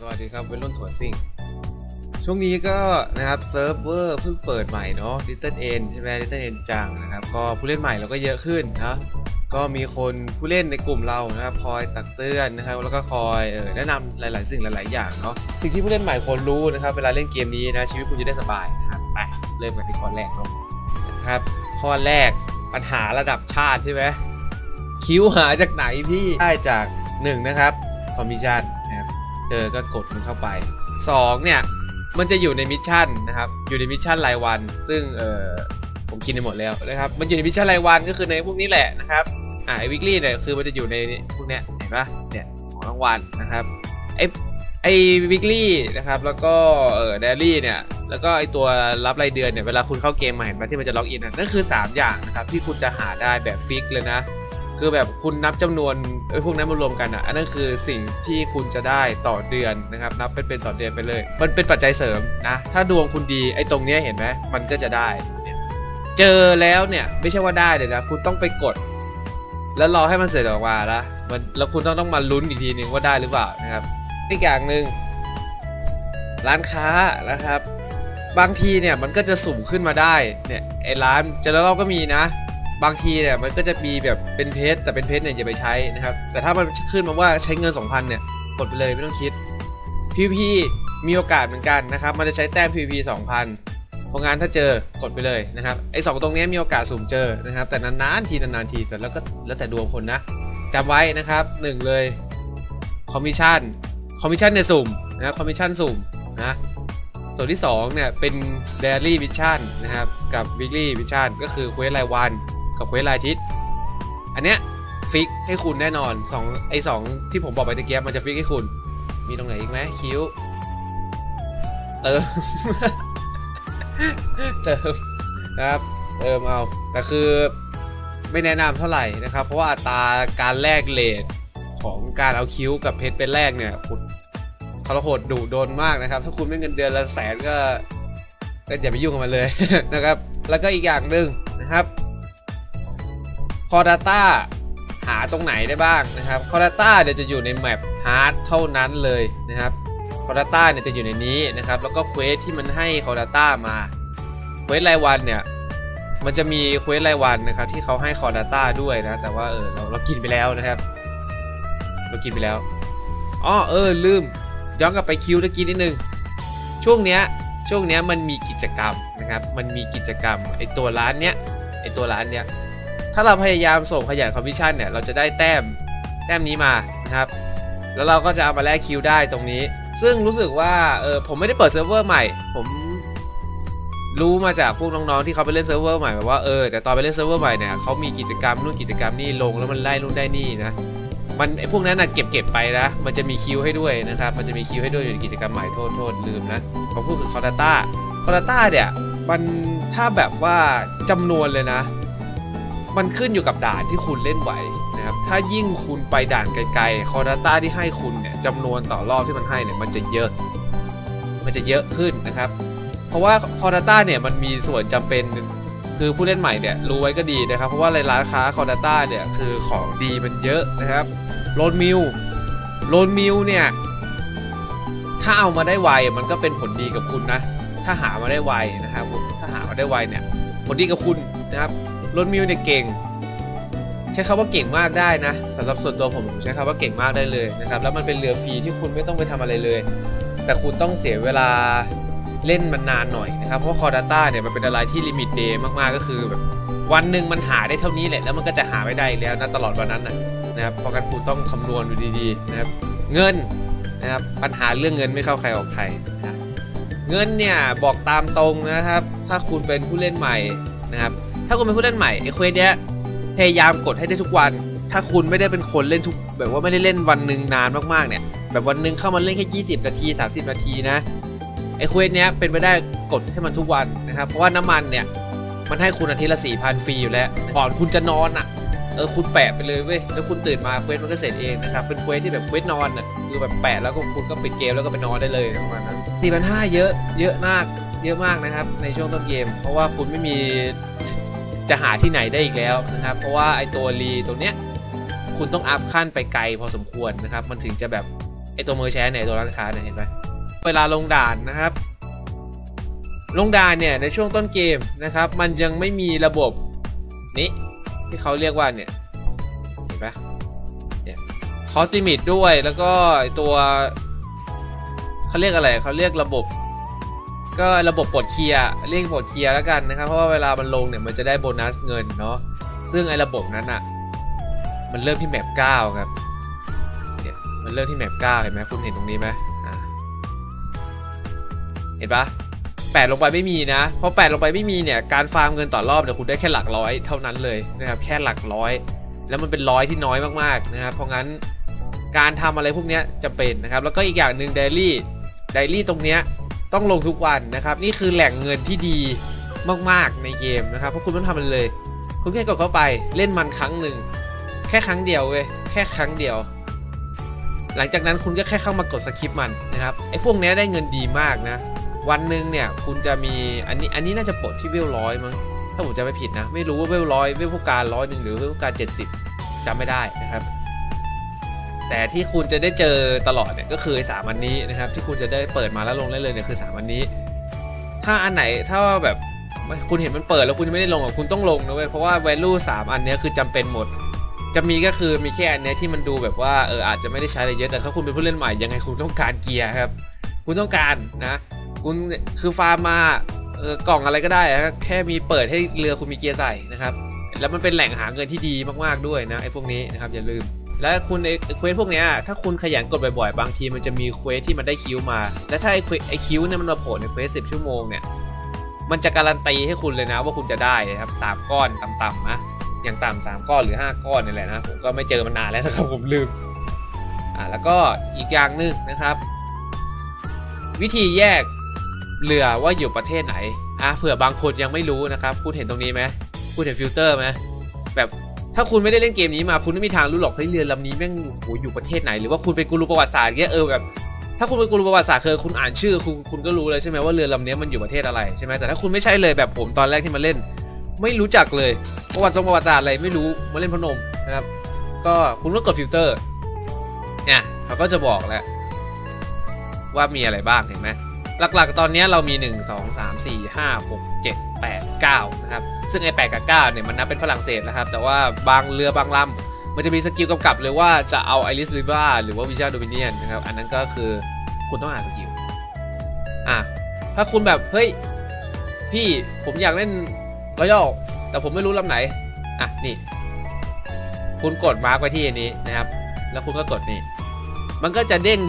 สวัสดีครับเป็นรุ่นถั่วซิ่ง ช่วงนี้ก็นะครับเซิร์ฟเวอร์เพิ่งเปิดใหม่เนาะ Little N ใช่ไหม Little N จังนะครับ ก็ผู้เล่นใหม่เราก็เยอะขึ้นนะก็มีคนผู้เล่นในกลุ่มเรานะครับคอยตักเตือนนะครับแล้วก็คอยเออแนะนำหลาย ๆ สิ่งหลาย ๆ อย่างเนาะสิ่งที่ผู้เล่นใหม่ควรรู้นะครับ เวลาเล่นเกมนี้นะชีวิตคุณจะได้สบายนะครับไปเริ่มกันที่ข้อแรกเนาะนะครับข้อแรกปัญหาระดับชาติใช่ไหมคิวหาจากไหนพี่ได้จากหนึ่งนะครับคอมมิชชั่น เจอก็กดมันเข้าไป 2 เนี่ย มันจะอยู่ในมิชชั่นนะครับ อยู่ในมิชชั่นรายวัน ซึ่งเออผมกินไปหมดแล้วนะครับ มันอยู่ในมิชชั่นรายวันก็คือในพวกนี้แหละนะครับ อ่าไอวิกฤตเนี่ยคือมันจะอยู่ในพวกเนี้ยเห็นปะเนี่ยของรางวัลนะครับ ไอไอวิกฤตนะครับ แล้วก็เออเดลี่เนี่ย แล้วก็ไอตัวรับรายเดือนเนี่ย เวลาคุณเข้าเกมมาเห็นปะที่มันจะล็อกอินนั่นคือ 3 อย่างนะครับที่คุณจะหาได้แบบฟิกเลยนะ คือแบบคุณนับจำนวนไอ้พวกนั้นมารวมกันอะอันนั้นคือสิ่งที่คุณจะได้ต่อเดือนนะครับนับเป็นเป็นต่อเดือนไปเลย มันเป็นปัจจัยเสริมนะถ้าดวงคุณดีไอ้ตรงเนี้ยเห็นไหมมันก็จะได้เจอแล้วเนี่ยไม่ใช่ว่าได้เลยนะคุณต้องไปกด แล้วรอให้มันเสร็จออกมาละมันแล้วคุณต้องต้องมาลุ้นอีกทีนึงว่าได้หรือเปล่านะครับอีกอย่างหนึ่งร้านค้านะครับ บางทีเนี่ยมันก็จะสุ่มขึ้นมาได้เนี่ยไอ้ร้านเจนเราก็มีนะ บางทีเนี่ยมันก็จะมีแบบเป็นเพจแต่เป็นเพจเนี่ยอย่าไปใช้นะครับ แต่ถ้ามันขึ้นมาว่าใช้เงิน 2,000 เนี่ยกดไปเลยไม่ต้องคิด PVP มีโอกาสเหมือนกันนะครับ มันจะใช้แต้ม PVP 2,000 เพราะงั้นถ้าเจอกดไปเลยนะครับไอ้สองตรงนี้มีโอกาสสุ่มเจอนะครับ แต่นานๆทีนานๆทีแต่แล้วก็แล้วแต่ดวงคนนะจำไว้นะครับหนึ่งเลยคอมมิชชั่นคอมมิชชั่นเนี่ยสุ่มนะคคอมมิชชั่นสุ่มนะส่วนที่สองเนี่ยเป็น daily mission นะครับ กับ weekly mission ก็คือเควสรายวัน กับเควสรายทิตย์อันเนี้ยฟิกให้คุณแน่นอนสองไอสองที่ผมบอกไปตะเกียบมันจะฟิกให้คุณ มีตรงไหนอีกไหมคิ้ว เติม เติมนะครับ เติมเอา แต่คือไม่แนะนำเท่าไหร่นะครับ เพราะว่าอัตราการแลกเลทของการเอาคิ้วกับเพชรเป็นแลกเนี่ยคุณทรหดดุโดนมากนะครับ ถ้าคุณไม่เงินเดือนละแสนก็ก็อย่าไปยุ่งกับมันเลยนะครับ แล้วก็อีกอย่างหนึ่งนะครับ คอ Data หาตรงไหนได้บ้างนะครับคอ Data เดี๋ยวจะอยู่ในแมป Hard เท่านั้นเลยนะครับคอ Data เนี่ยจะอยู่ในนี้นะครับแล้วก็เควสที่มันให้คอ Data มาเควสรายวันเนี่ยมันจะมีเควสรายวันนะครับที่เขาให้คอ Data ด้วยนะแต่ว่าเออเราเรากินไปแล้วนะครับ เรากินไปแล้วอ๋อเออลืม ย้อนกลับไปคิวตะกี้นิดนึงช่วงเนี้ยช่วงเนี้ยมันมีกิจกรรมนะครับ มันมีกิจกรรมไอตัวร้านเนี้ยไอตัวร้านเนี้ย ถ้าเราพยายามส่งขยันคอมมิชชั่นเนี่ย เราจะได้แต้มแต้มนี้มานะครับ แล้วเราก็จะเอามาแลกคิวได้ตรงนี้ ซึ่งรู้สึกว่าเออผมไม่ได้เปิดเซิร์ฟเวอร์ใหม่ ผมรู้มาจากพวกน้องๆที่เขาไปเล่นเซิร์ฟเวอร์ใหม่แบบว่าเออแต่ตอนไปเล่นเซิร์ฟเวอร์ใหม่เนี่ยเขามีกิจกรรมนู่นกิจกรรมนี่ลงแล้วมันไล่นู่นได้นี่นะมันไอพวกนั้นนะเก็บเก็บไปนะ มันจะมีคิวให้ด้วยนะครับ มันจะมีคิวให้ด้วยอยู่ในกิจกรรมใหม่โทษโทษลืมนะผมพูดถึงคอร์ดาต้าคอร์ดาต้าเนี่ยมันถ้าแบบว่าจำนวนเลยนะ มันขึ้นอยู่กับด่านที่คุณเล่นไหวนะครับ ถ้ายิ่งคุณไปด่านไกลๆ คอร์ดาต้าที่ให้คุณเนี่ยจำนวนต่อรอบที่มันให้เนี่ยมันจะเยอะ มันจะเยอะขึ้นนะครับ เพราะว่าคอร์ดาต้าเนี่ยมันมีส่วนจำเป็นคือผู้เล่นใหม่เนี่ยรู้ไว้ก็ดีนะครับ เพราะว่าในร้านค้าคอร์ดาต้าเนี่ยคือของดีมันเยอะนะครับโลนมิลโลนมิลเนี่ยถ้าเอามาได้ไวมันก็เป็นผลดีกับคุณนะ ถ้าหามาได้ไวนะครับถ้าหามาได้ไวเนี่ยผลดีกับคุณนะครับ รถมิวเนี่ยเก่ง ใช้คำว่าเก่งมากได้นะสำหรับส่วนตัวผมผมใช้คำว่าเก่งมากได้เลยนะครับแล้วมันเป็นเรือฟรีที่คุณไม่ต้องไปทำอะไรเลย แต่คุณต้องเสียเวลาเล่นมันนานหน่อยนะครับเพราะคอร์ด t ต้าเนี่ยมันเป็นอะไรที่ลิมิตเดย์มากๆก็คือแบบวันหนึ่งมันหาได้เท่านี้แหละแล้วมันก็จะหาไม่ได้แล้วนะตลอดวันนั้นนะนะครับเพราะงั้นคุณต้องคำนวณดูดีๆนะครับเงินนะครับปัญหาเรื่องเงินไม่เข้าใครออกใครนะเงินเนี่ยบอกตามตรงนะครับ ถ้าคุณเป็นผู้เล่นใหม่นะครับ ถ้าคุณเป็นผู้เล่นใหม่ไอ้เควสเนี้ยพยายามกดให้ได้ทุกวัน ถ้าคุณไม่ได้เป็นคนเล่นทุก แบบว่าไม่ได้เล่นวันหนึ่งนานมากๆเนี่ย แบบวันหนึ่งเข้ามาเล่นแค่20 นาที 30 นาทีนะไอ้เควสเนี้ยเป็นไปได้กดให้มันทุกวันนะครับ เพราะว่าน้ำมันเนี่ยมันให้คุณอาทิตย์ละ4,000ฟรีอยู่แล้วก่อนคุณจะนอนอะเออคุณแปะไปเลยเว้ยแล้วคุณตื่นมาเควสมันก็เสร็จเองนะครับเป็นเควสที่แบบเควสนอนอะคือแบบแปะแล้วก็คุณก็ปิดเกมแล้วก็ไปนอนได้เลยประมาณนั้น4,500เยอะเยอะมาก เยอะมากนะครับในช่วงต้นเกม เพราะว่าคุณไม่มีจะหาที่ไหนได้อีกแล้วนะครับ เพราะว่าไอตัวรีตัวเนี้ยคุณต้องอัพขั้นไปไกลพอสมควรนะครับ มันถึงจะแบบไอตัวเมอร์แชนเนี่ยตัวร้านค้าเนี่ยเห็นไหมเวลาลงด่านนะครับ ลงด่านเนี่ยในช่วงต้นเกมนะครับ มันยังไม่มีระบบนี้ที่เขาเรียกว่าเนี่ยเห็นปะเนี่ยคอสติมิตด้วยแล้วก็ตัวเขาเรียกอะไรเขาเรียกระบบ ก็ระบบปลดเคลียร์เรียกปลดเคลียร์แล้วกันนะครับ เพราะว่าเวลามันลงเนี่ยมันจะได้โบนัสเงินเนาะซึ่งไอ้ระบบนั้นอะมันเริ่มที่แมป9ครับเนี่ยมันเริ่มที่แมป9เห็นไหมคุณเห็นตรงนี้ไหมเห็นปะแปดลงไปไม่มีนะ เพราะแปดลงไปไม่มีเนี่ยการฟาร์มเงินต่อรอบเนี่ยคุณได้แค่หลักร้อยเท่านั้นเลยนะครับแค่หลักร้อย แล้วมันเป็นร้อยที่น้อยมากๆนะครับเพราะงั้นการทำอะไรพวกนี้จำเป็นนะครับแล้วก็อีกอย่างหนึ่งไดรี่ไดรี่ตรงเนี้ย ต้องลงทุกวันนะครับ นี่คือแหล่งเงินที่ดีมากๆในเกมนะครับ เพราะคุณต้องทำมันเลย คุณแค่กดเข้าไปเล่นมันครั้งหนึ่งแค่ครั้งเดียวเว้ยแค่ครั้งเดียว หลังจากนั้นคุณก็แค่เข้ามากดสคริปต์มันนะครับไอ้พวกนี้ได้เงินดีมากนะ วันหนึ่งเนี่ยคุณจะมีอันนี้อันนี้น่าจะปลดที่เวลร้อยมั้งถ้าผมจะไม่ผิดนะ ไม่รู้ว่าเวลร้อยเวลผู้การร้อยหนึ่งหรือเวลผู้การเจ็ดสิบจำไม่ได้นะครับ แต่ที่คุณจะได้เจอตลอดเนี่ยก็คือสามอันนี้นะครับ ที่คุณจะได้เปิดมาแล้วลงได้เลยเนี่ยคือสามอันนี้ ถ้าอันไหนถ้าแบบคุณเห็นมันเปิดแล้วคุณไม่ได้ลงอะคุณต้องลงนะเว้ยเพราะว่า value สามอันนี้คือจำเป็นหมด จะมีก็คือมีแค่อันนี้ที่มันดูแบบว่าเอออาจจะไม่ได้ใช้อะไรเยอะแต่ถ้าคุณเป็นผู้เล่นใหม่ยังไงคุณต้องการเกียร์ครับ คุณต้องการนะ คุณคือฟาร์มมาเออกล่องอะไรก็ได้แค่มีเปิดให้เรือคุณมีเกียร์ใส่นะครับแล้วมันเป็นแหล่งหาเงินที่ดีมากๆด้วยนะไอ้พวกนี้นะครับอย่าลืม และคุณไอ้เควสพวกเนี้ยถ้าคุณขยันกดบ่อยๆ บางทีมันจะมีเควสที่มันได้คิวมา และถ้าไอ้เควสไอ้คิวเนี่ยมันมาโผล่ในเควสสิบชั่วโมงเนี่ยมันจะการันตีให้คุณเลยนะว่าคุณจะได้นะครับสามก้อนต่ำๆนะอย่างต่ำสามก้อนหรือ 5 ก้อนนี่แหละนะผมก็ไม่เจอมานานแล้วนะครับผมลืมอ่าแล้วก็อีกอย่างหนึ่งนะครับ วิธีแยกเรือว่าอยู่ประเทศไหนอะเผื่อบางคนยังไม่รู้นะครับ คุณเห็นตรงนี้ไหมคุณเห็นฟิลเตอร์ไหม ถ้าคุณไม่ได้เล่นเกมนี้มาคุณไม่มีทางรู้หรอกเฮ้ยเรือลำนี้แม่งโหอยู่ประเทศไหนหรือว่าคุณเป็นกูรูประวัติศาสตร์เงี้ยเออแบบถ้าคุณเป็นกูรูประวัติศาสตร์คือคุณอ่านชื่อคุณคุณก็รู้เลยใช่ไหมว่าเรือลำนี้มันอยู่ประเทศอะไรใช่ไหมแต่ถ้าคุณไม่ใช่เลยแบบผมตอนแรกที่มาเล่น ไม่รู้จักเลยประวัติทรงประวัติศาสตร์อะไรไม่รู้มาเล่นพนมนะครับก็คุณก็กดฟิลเตอร์เนี่ยเขาก็จะบอกแล้วว่ามีอะไรบ้างเห็นไหมหลักๆ ตอนนี้เรามี 1 2 3 4 5 6 7 8 9นะครับซึ่งไอ้8กับ9เนี่ยมันนับเป็นฝรั่งเศสนะครับ แต่ว่าบางเรือบางลำมันจะมีสกิลกำกับเลยว่าจะเอาไอริสริบ้าหรือว่าวิชาโดมิเนียนนะครับ อันนั้นก็คือคุณต้องอ่านสกิลอะถ้าคุณแบบ เฮ้ย พี่ผมอยากเล่นรอยัลแต่ผมไม่รู้ลำไหน อะ นี่ คุณกดมาร์กไว้ที่อันนี้นะครับ แล้วคุณก็กดนี่ มันก็จะเด้ง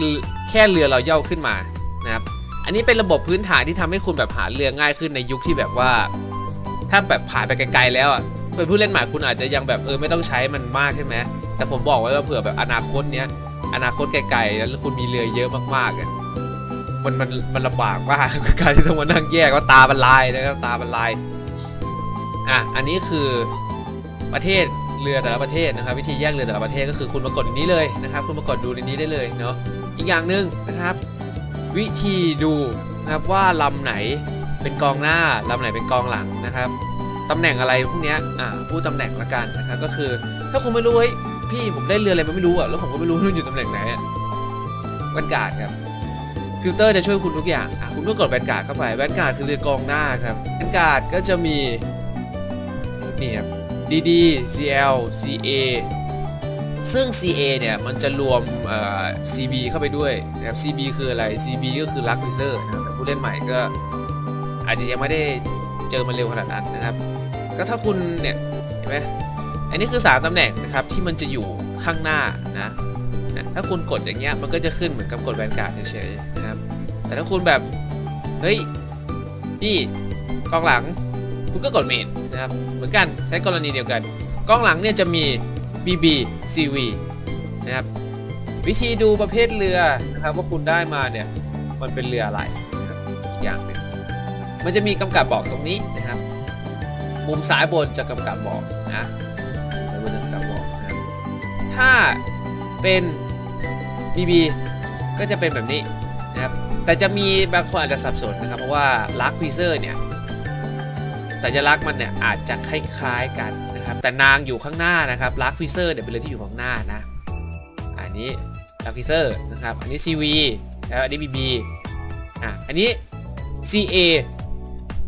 แค่เรือรอยัลขึ้นมา อันนี้เป็นระบบพื้นฐานที่ทำให้คุณแบบหาเรือง่ายขึ้นในยุคที่แบบว่า ถ้าแบบผ่านไปไกลๆแล้วอะเป็นผู้เล่นใหม่คุณอาจจะยังแบบเออไม่ต้องใช้มันมากใช่ไหมแต่ผมบอกไว้ว่าเผื่อแบบอนาคตเนี้ยอนาคตไกลๆแล้วคุณมีเรือเยอะมากๆอะมันมันมันลำบากมากการที่ต้องมานั่งแยกว่าตาบรรลายนะครับตาบรรลายอะอันนี้คือประเทศเรือแต่ละประเทศนะครับ วิธีแยกเรือแต่ละประเทศก็คือคุณมากดในนี้เลยนะครับ คุณมากดดูในนี้ได้เลยเนาะอีกอย่างหนึ่งนะครับ วิธีดูนะครับว่าลำไหนเป็นกองหน้าลำไหนเป็นกองหลังนะครับตำแหน่งอะไรพวกเนี้ยอ่าพูดตำแหน่งละกันนะครับ ก็คือ ถ้าคุณไม่รู้เฮ้ยพี่ผมได้เรืออะไรมาไม่รู้อะแล้วผมก็ไม่รู้ว่ามันอยู่ตำแหน่งไหนอะแวนการ์ดครับฟิลเตอร์จะช่วยคุณทุกอย่างอะคุณก็กดแวนการ์ดเข้าไปแวนการ์ดคือเรือกองหน้าครับแวนการ์ดก็จะมีนี่ครับ DD CL CA ซึ่ง CA เนี่ย มันจะรวม CB เข้าไปด้วยนะครับ CB คืออะไร CB ก็คือ Luck Wizard นะครับแต่ผู้เล่นใหม่ก็อาจจะยังไม่ได้เจอมันเร็วขนาดนั้นนะครับ ก็ถ้าคุณเนี่ย เห็นไหมอันนี้คือ 3ตำแหน่งนะครับ ที่มันจะอยู่ข้างหน้านะนะถ้าคุณกดอย่างเงี้ยมันก็จะขึ้นเหมือนกับกดแวนการ์ดเฉยๆนะครับ แต่ถ้าคุณแบบเฮ้ยพี่กองหลังคุณก็กดเมนนะครับเหมือนกันใช้กรณีเดียวกันกองหลังเนี่ยจะมี BB CV นะครับวิธีดูประเภทเรือนะครับว่าคุณได้มาเนี่ยมันเป็นเรืออะไรอีกอย่างหนึ่งมันจะมีกำกับบอกตรงนี้นะครับ มุมซ้ายบนจะกำกับบอกนะซ้ายบนจะกำกับบอกนะถ้าเป็น BB ก็จะเป็นแบบนี้นะครับแต่จะมีบางคนอาจจะสับสนนะครับเพราะว่าลักวีเซอร์เนี่ยสัญลักษณ์มันเนี่ยอาจจะคล้ายๆกัน นะครับ แต่นางอยู่ข้างหน้านะครับลักวีเซอร์เนี่ยเป็นเรือที่อยู่ข้างหน้านะ อันนี้ดักฟิเซอร์นะครับ อันนี้ CV แล้วอันนี้ BB อะ อันนี้ CA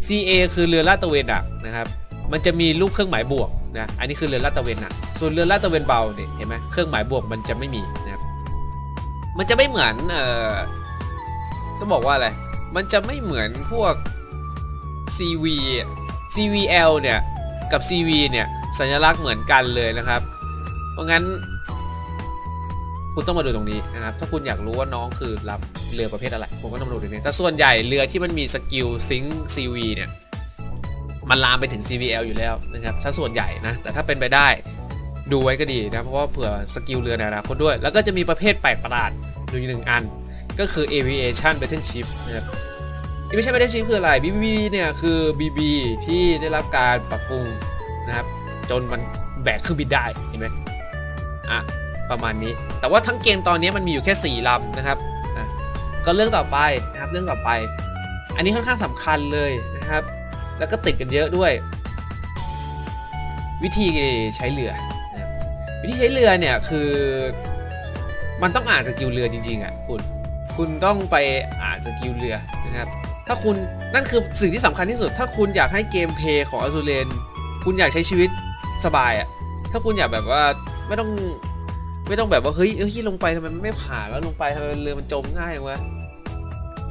CA คือเรือลาดตระเวนหนักนะครับ มันจะมีรูปเครื่องหมายบวกนะ อันนี้คือเรือลาดตระเวนหนักส่วนเรือลาดตระเวนเบาเนี่ยเห็นไหมเครื่องหมายบวกมันจะไม่มีนะครับ มันจะไม่เหมือนเอ่อต้องบอกว่าอะไร มันจะไม่เหมือนพวก CV CVL เนี่ย กับ CV เนี่ย สัญลักษณ์เหมือนกันเลยนะครับ เพราะงั้น คุณต้องมาดูตรงนี้นะครับ ถ้าคุณอยากรู้ว่าน้องคือรับเรือประเภทอะไรผมก็ต้องมาดูตรงนี้แต่ส่วนใหญ่เรือที่มันมีสกิลซิง CV เนี่ยมันลามไปถึง CVL อยู่แล้วนะครับถ้าส่วนใหญ่นะ แต่ถ้าเป็นไปได้ดูไว้ก็ดีนะเพราะว่าเผื่อสกิลเรือในอนาคตด้วย แล้วก็จะมีประเภทแปลกประหลาดอยู่หนึ่งอัน ก็คือ Aviation Battleship นะครับ Aviation Battleship คืออะไร BB เนี่ยคือ BB ที่ได้รับการปรับปรุงนะครับ จนมันแบกเครื่องบินได้เห็นไหมอะประมาณนี้ แต่ว่าทั้งเกมตอนนี้มันมีอยู่แค่4ลำนะครับอะก็เรื่องต่อไปนะครับเรื่องต่อไป อันนี้ค่อนข้างสำคัญเลยนะครับ แล้วก็ติดกันเยอะด้วย วิธีใช้เรือนะวิธีใช้เรือเนี่ยคือ มันต้องอ่านสกิลเรือจริงๆอะคุณคุณต้องไปอ่านสกิลเรือนะครับถ้าคุณนั่นคือสิ่งที่สำคัญที่สุด ถ้าคุณอยากให้เกมเพลย์ของอ z ูเรนคุณอยากใช้ชีวิต สบายอะถ้าคุณอยากแบบว่าไม่ต้องไม่ต้องแบบว่าเฮ้ยเฮ้ยลงไปทำไมมันไม่ผ่านแล้วลงไปทำไมเรือมันจมง่ายวะ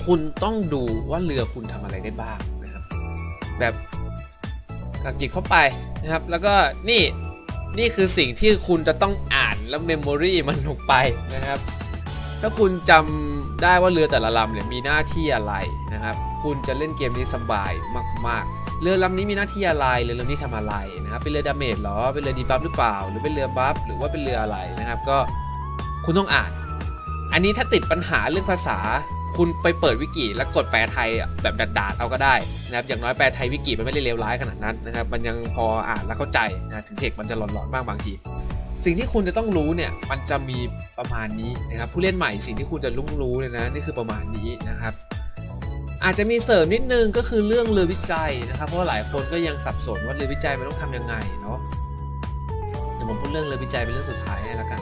คุณต้องดูว่าเรือคุณทำอะไรได้บ้างนะครับ แบบกักจิตเข้าไปนะครับ แล้วก็นี่นี่คือสิ่งที่คุณจะต้องอ่านแล้วเมมโมรีมันลงไปนะครับ ถ้าคุณจำได้ว่าเรือแต่ละลำเนี่ยมีหน้าที่อะไรนะครับ คุณจะเล่นเกมนี้สบายมาก ๆ เรือลำนี้มีหน้าที่อะไรเรือลำนี้ทำอะไรนะครับเป็นเรือดาเมจหรอเป็นเรือดีบัฟหรือเปล่า หรือเป็นเรือบัฟหรือว่าเป็นเรืออะไรนะครับ ก็คุณต้องอ่าน อันนี้ถ้าติดปัญหาเรื่องภาษา คุณไปเปิดวิกิแล้วกดแปลไทยแบบดัดๆเอาก็ได้นะครับอย่างน้อยแปลไทยวิกิมันไม่ได้เลวร้ายขนาดนั้นนะครับ มันยังพออ่านแล้วเข้าใจนะถึงเทคมันจะหลอนๆบ้างบางทีสิ่งที่คุณจะต้องรู้เนี่ยมันจะมีประมาณนี้นะครับผู้เล่นใหม่สิ่งที่คุณจะลุ้งรู้เนี่ยนะนี่คือประมาณนี้นะครับ อาจจะมีเสริมนิดนึงก็คือเรื่องเรือวิจัยนะครับ เพราะว่าหลายคนก็ยังสับสนว่าเรือวิจัยมันต้องทำยังไงเนาะเดี๋ยวผมพูดเรื่องเรือวิจัยเป็นเรื่องสุดท้ายให้ละกัน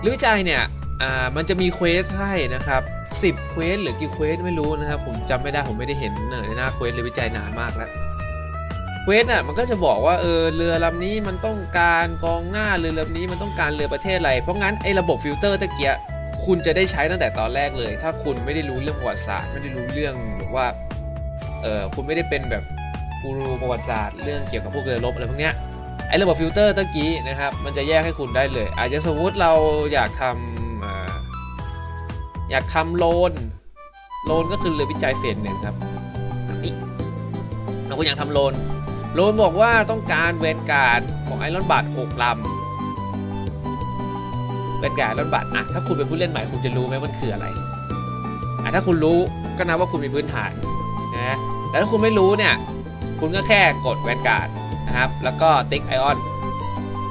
เรือวิจัยเนี่ยอ่ามันจะมีเควสให้นะครับ10เควสหรือกี่เควสไม่รู้นะครับ ผมจำไม่ได้ผมไม่ได้เห็นในหน้าเควสเรือวิจัยนานมากแล้วเควสอะมันก็จะบอกว่าเออเรือลำนี้มันต้องการกองหน้าเรือลำนี้มันต้องการเรือประเทศอะไร เพราะงั้นไอ้ระบบฟิลเตอร์ตะเกียะ คุณจะได้ใช้ตั้งแต่ตอนแรกเลย ถ้าคุณไม่ได้รู้เรื่องประวัติศาสตร์ ไม่ได้รู้เรื่องแบบว่าเออคุณไม่ได้เป็นแบบกูรูประวัติศาสตร์ เรื่องเกี่ยวกับพวกเรือรบอะไรพวกเนี้ยไอ้ระบบฟิลเตอร์ตะกี้นะครับ มันจะแยกให้คุณได้เลย อาจจะสมมติเราอยากทำออยากทำโลน โลนก็คือเรือวิจัยเฟสหนึ่งครับนี่เราคุณอยากทำโลน โลนบอกว่าต้องการเวนการ์ดของไอรอนบัตหกลำ เวนการ์ดไอรอนบัตรอะถ้าคุณเป็นผู้เล่นใหม่คุณจะรู้ไหมมันคืออะไรอะถ้าคุณรู้ก็นับว่าคุณมีพื้นฐานนะแต่ถ้าคุณไม่รู้เนี่ย คุณก็แค่กดเวนการ์ดนะครับ แล้วก็ติ๊กไอออน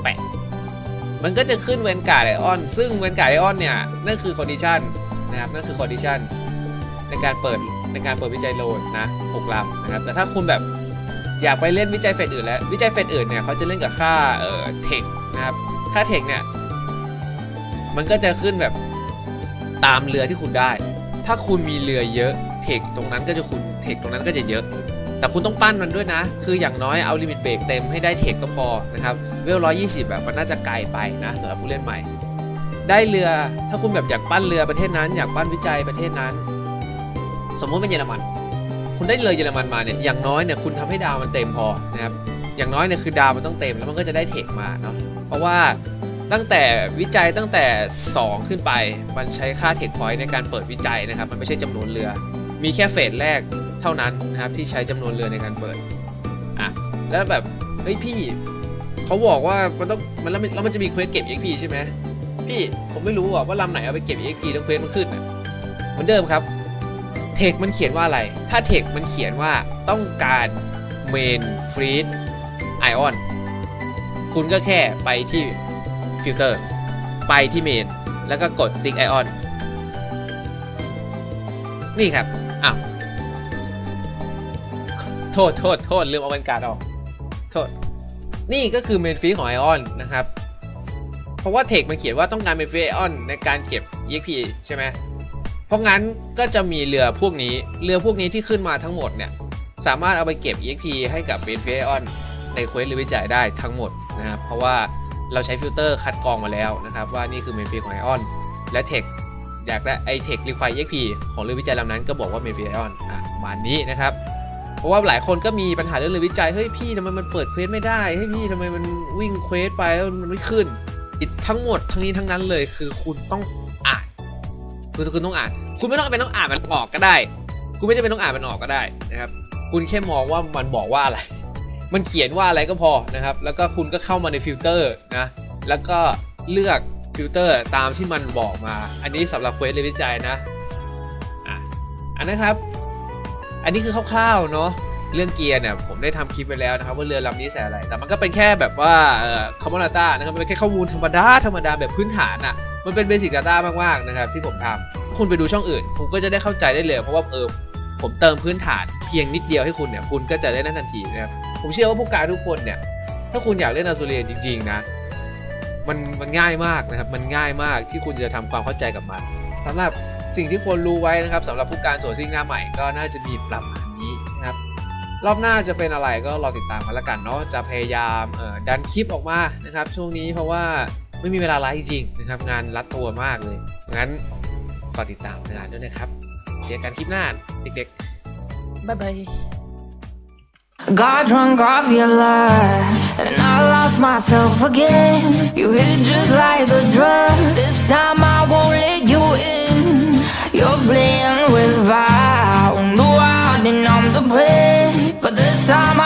แปะมันก็จะขึ้นเวนการ์ดไอออนซึ่งเวนการ์ดไอออนเนี่ยนั่นคือคอนดิชันนะครับนั่นคือคอนดิชันในการเปิดในการเปิดวิจัยโลนนะหกลำนะครับ แต่ถ้าคุณแบบอยากไปเล่นวิจัยเฟสอื่นแล้ว วิจัยเฟสอื่นเนี่ยเขาจะเล่นกับค่าเอ่อเทคนะครับ ค่าเทคเนี่ย มันก็จะขึ้นแบบตามเรือที่คุณได้ ถ้าคุณมีเรือเยอะเทคตรงนั้นก็จะคุณเทคตรงนั้นก็จะเยอะ แต่คุณต้องปั้นมันด้วยนะ คืออย่างน้อยเอาลิมิตเบรกเต็มให้ได้เทคก็พอนะครับเวล120แบบมันน่าจะไกลไปนะสำหรับผู้เล่นใหม่ ได้เรือถ้าคุณแบบอยากปั้นเรือประเทศนั้น อยากปั้นวิจัยประเทศนั้น สมมุติเป็นเยอรมัน คุณได้เลยเยอรมันมาเนี่ยอย่างน้อยเนี่ยคุณทำให้ดาวมันเต็มพอนะครับอย่างน้อยเนี่ยคือดาวมันต้องเต็มแล้วมันก็จะได้เทคมาเนาะเพราะว่า ตั้งแต่วิจัยตั้งแต่ 2 ขึ้นไป มันใช้ค่าเทคพอยต์ในการเปิดวิจัยนะครับ มันไม่ใช่จำนวนเรือ มีแค่เฟสแรกเท่านั้นนะครับที่ใช้จำนวนเรือในการเปิดอะแล้วแบบเฮ้ยพี่เขาบอกว่ามันต้องมันแล้วมันจะมีเควสเก็บ EXP ใช่ไหมพี่ผมไม่รู้อะว่าลำไหนเอาไปเก็บ EXP แล้วเควสมันขึ้นอะเหมือนเดิมครับเทคมันเขียนว่าอะไร ถ้าเทคมันเขียนว่าต้องการเมนฟรีดไอออนคุณก็แค่ไปที่ ฟิลเตอร์ไปที่เมน แล้วก็กดติ๊กไอออนนี่ครับ อ้าว โทษ โทษ โทษ ลืมเอาบรรยากาศออก โทษ นี่ก็คือเมนฟีของไอออนนะครับ เพราะว่าเทคมันเขียนว่าต้องการเมนฟีไอออนในการเก็บ EXP ใช่ไหม เพราะงั้นก็จะมีเรือพวกนี้ เรือพวกนี้ที่ขึ้นมาทั้งหมดเนี่ย สามารถเอาไปเก็บ EXP ให้กับเบนเฟออนในเควสหรือวิจัยได้ทั้งหมดนะครับ เพราะว่า เราใช้ฟิลเตอร์คัดกรองมาแล้วนะครับว่านี่คือเมนเฟของไอออนและเทคอยากได้ไอเทครีไฟ EXP ของเรือวิจัยลำนั้นก็บอกว่าเมนเฟไอออนอะประมาณนี้นะครับเพราะว่าหลายคนก็มีปัญหาเรื่องเรือวิจัยเฮ้ยพี่ทำไมมันเปิดเควสไม่ได้เฮ้ยพี่ทำไมมันวิ่งเควสไปแล้วมันไม่ขึ้นทั้งหมดทั้งนี้ทั้งนั้นเลยคือคุณต้องอ่านคือคุณต้องอ่าน คุณไม่ต้องเป็นต้องอ่านมันออกก็ได้ คุณไม่จำเป็นต้องอ่านมันออกก็ได้นะครับคุณแค่มองว่ามันบอกว่าอะไร มันเขียนว่าอะไรก็พอนะครับ แล้วก็คุณก็เข้ามาในฟิลเตอร์นะ แล้วก็เลือกฟิลเตอร์ตามที่มันบอกมา อันนี้สำหรับเควสเรียนวิจัยนะอะอันนะครับ อันนี้คือคร่าวๆเนาะ เรื่องเกียร์เนี่ยผมได้ทำคลิปไปแล้วนะครับว่าเรือลำนี้ใส่อะไร แต่มันก็เป็นแค่แบบว่าคอมมอนดาต้านะครับเป็นแค่ข้อมูลธรรมดาธรรมดาแบบพื้นฐานอะ่ะ มันเป็นเบสิกดาต้ามากๆนะครับที่ผมทำคุณไปดูช่องอื่น คุณก็จะได้เข้าใจได้เลยเพราะว่าเออผมเติมพื้นฐานเพียงนิดเดียวให้คุณเนี่ยคุณก็จะได้นั่นทันทีนะครับ ผมเชื่อว่าผู้การทุกคนเนี่ย ถ้าคุณอยากเล่นอาซูเรียจริง ๆ นะ มันมันง่ายมากนะครับ มันง่ายมากที่คุณจะทำความเข้าใจกับมันสำหรับสิ่งที่ควรรู้ไว้นะครับสำหรับผู้การตัวซิ่งหน้าใหม่ก็น่าจะมีประมาณนี้นะครับรอบหน้าจะเป็นอะไรก็รอติดตามกันละกันเนาะจะพยายามเอ่อดันคลิปออกมานะครับช่วงนี้เพราะว่าไม่มีเวลาไลฟ์จริงนะครับงานรัดตัวมากเลยงั้นฝากติดตามงานด้วยนะครับเจอกันคลิปหน้าเด็กๆบ๊ายบาย Got drunk off your love, and I lost myself again. You hit just like a drug. This time I won't let you in. You're playing with fire. No, I've been on the bed, but this time I